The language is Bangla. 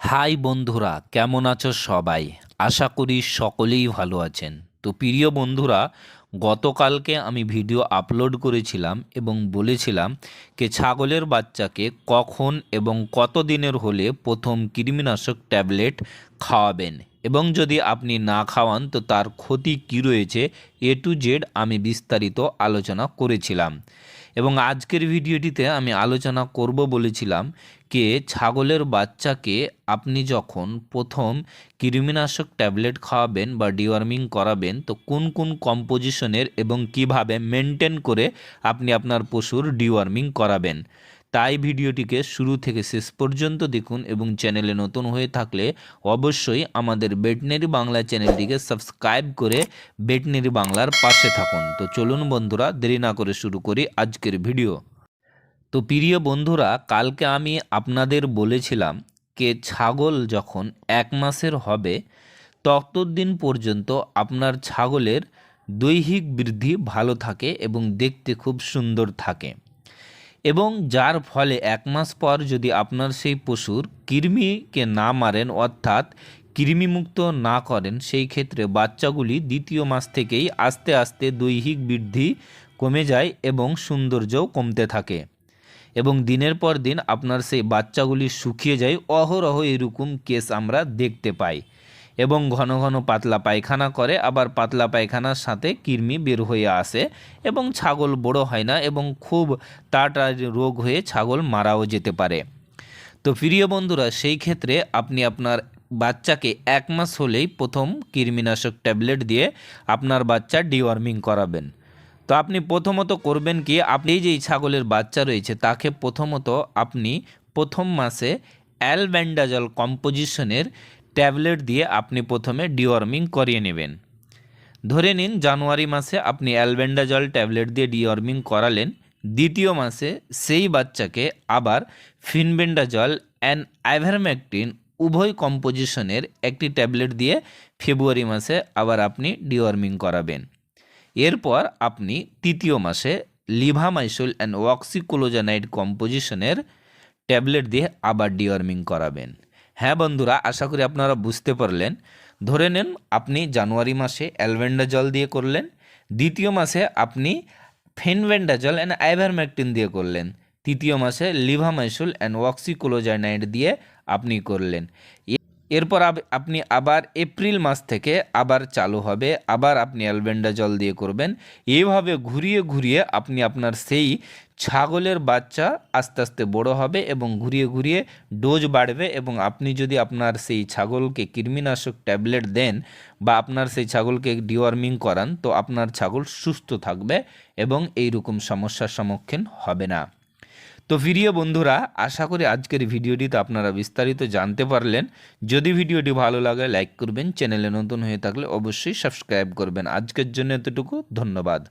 হাই বন্ধুরা, কেমন আছো সবাই? আশা করি সকলেই ভালো আছেন। তো প্রিয় বন্ধুরা, গতকালকে আমি ভিডিও আপলোড করেছিলাম এবং বলেছিলাম যে ছাগলের বাচ্চাকে কখন এবং কত দিনের হলে প্রথম কৃমিনাশক ট্যাবলেট খাওয়াবেন এবং যদি আপনি না খাওয়ান, তো তার ক্ষতি কী রয়েছে, এ টু জেড আমি বিস্তারিত আলোচনা করেছিলাম। এবং আজকের ভিডিওটিতে আমি আলোচনা করব বলেছিলাম কে ছাগলের বাচ্চাকে আপনি যখন প্রথম কৃমিনাশক ট্যাবলেট খাওয়াবেন বা ডিওয়ার্মিং করাবেন, তো কোন কোন কম্পোজিশনের এবং কীভাবে মেনটেন করে আপনি আপনার পশুর ডিওয়ার্মিং করাবেন? তাই ভিডিওটিকে শুরু থেকে শেষ পর্যন্ত দেখুন এবং চ্যানেলে নতুন হয়ে থাকলে অবশ্যই আমাদের বেটনারি বাংলা চ্যানেলটিকে সাবস্ক্রাইব করে বেটনারি বাংলার পাশে থাকুন। তো চলুন বন্ধুরা, দেরি না করে শুরু করি আজকের ভিডিও। তো প্রিয় বন্ধুরা, কালকে আমি আপনাদের বলেছিলাম কে ছাগল যখন এক মাসের হবে, ততদিন পর্যন্ত আপনার ছাগলের দৈহিক বৃদ্ধি ভালো থাকে এবং দেখতে খুব সুন্দর থাকে। এবং যার ফলে এক মাস পর যদি আপনার সেই পশুর কৃমিকে না মারেন, অর্থাৎ কৃমিমুক্ত না করেন, সেই ক্ষেত্রে বাচ্চাগুলি দ্বিতীয় মাস থেকেই আস্তে আস্তে দৈহিক বৃদ্ধি কমে যায় এবং সৌন্দর্যও কমতে থাকে। এবং দিনের পর দিন আপনার সেই বাচ্চাগুলি শুকিয়ে যায়। অহরহ এরকম কেস আমরা দেখতে পাই। এবং ঘন ঘন পাতলা পায়খানা করে, আবার পাতলা পায়খানার সাথে কৃমি বের হয়ে আসে এবং ছাগল বড় হয় না এবং খুব তাড়াতাড়ি রোগ হয়ে ছাগল মারাও যেতে পারে। তো প্রিয় বন্ধুরা, সেই ক্ষেত্রে আপনি আপনার বাচ্চাকে এক মাস হলেই প্রথম কৃমিনাশক ট্যাবলেট দিয়ে আপনার বাচ্চা ডিওয়ার্মিং করাবেন। তো আপনি প্রথমত করবেন কি, আপনি যেই ছাগলের বাচ্চা রয়েছে, তাকে প্রথমত আপনি প্রথম মাসে অ্যালব্যান্ডাজল কম্পোজিশনের ট্যাবলেট দিয়ে আপনি প্রথমে ডিওয়ার্মিং করিয়ে নেবেন। ধরে নিন জানুয়ারি মাসে আপনি অ্যালবেন্ডাজল ট্যাবলেট দিয়ে ডিওয়ার্মিং করালেন, দ্বিতীয় মাসে সেই বাচ্চাকে আবার ফিনবেন্ডাজল অ্যান্ড আইভারম্যাকটিন উভয় কম্পোজিশনের একটি ট্যাবলেট দিয়ে ফেব্রুয়ারি মাসে আবার আপনি ডিওয়ার্মিং করাবেন। এরপর আপনি তৃতীয় মাসে লিভামাইসোল অ্যান্ড ওয়াক্সিকোলোজানাইড কম্পোজিশনের ট্যাবলেট দিয়ে আবার ডিওয়ার্মিং করাবেন। হ্যাঁ বন্ধুরা, আশা করি আপনারা বুঝতে পারলেন। ধরে নেন আপনি জানুয়ারি মাসে অ্যালভেন্ডা জল দিয়ে করলেন, দ্বিতীয় মাসে আপনি ফেনভেন্ডা জল অ্যান্ড আইভারম্যাকটিন দিয়ে করলেন, তৃতীয় মাসে লিভামাইসুল অ্যান্ড ওয়াক্সিকোলোজাইনাইড দিয়ে আপনি করলেন। এরপর আপনি আবার এপ্রিল মাস থেকে আবার চালু হবে, আবার আপনি অ্যালবেন্ডা জল দিয়ে করবেন। এইভাবে ঘুরিয়ে ঘুরিয়ে আপনি আপনার সেই ছাগলের বাচ্চা আস্তে আস্তে বড় হবে এবং ঘুরিয়ে ঘুরিয়ে ডোজ বাড়বে এবং আপনি যদি আপনার সেই ছাগলকে কৃমিনাশক ট্যাবলেট দেন বা আপনার সেই ছাগলকে ডিওয়ার্মিং করান, তো আপনার ছাগল সুস্থ থাকবে এবং এই রকম সমস্যার সম্মুখীন হবে না। তো প্রিয় বন্ধুরা, আশা করি আজকের ভিডিওটি তো আপনারা বিস্তারিত জানতে পারলেন। যদি ভিডিওটি ভালো লাগে, লাইক করবেন, চ্যানেলে নতুন হয়ে থাকলে অবশ্যই সাবস্ক্রাইব করবেন। আজকের জন্য এতটুকু, ধন্যবাদ।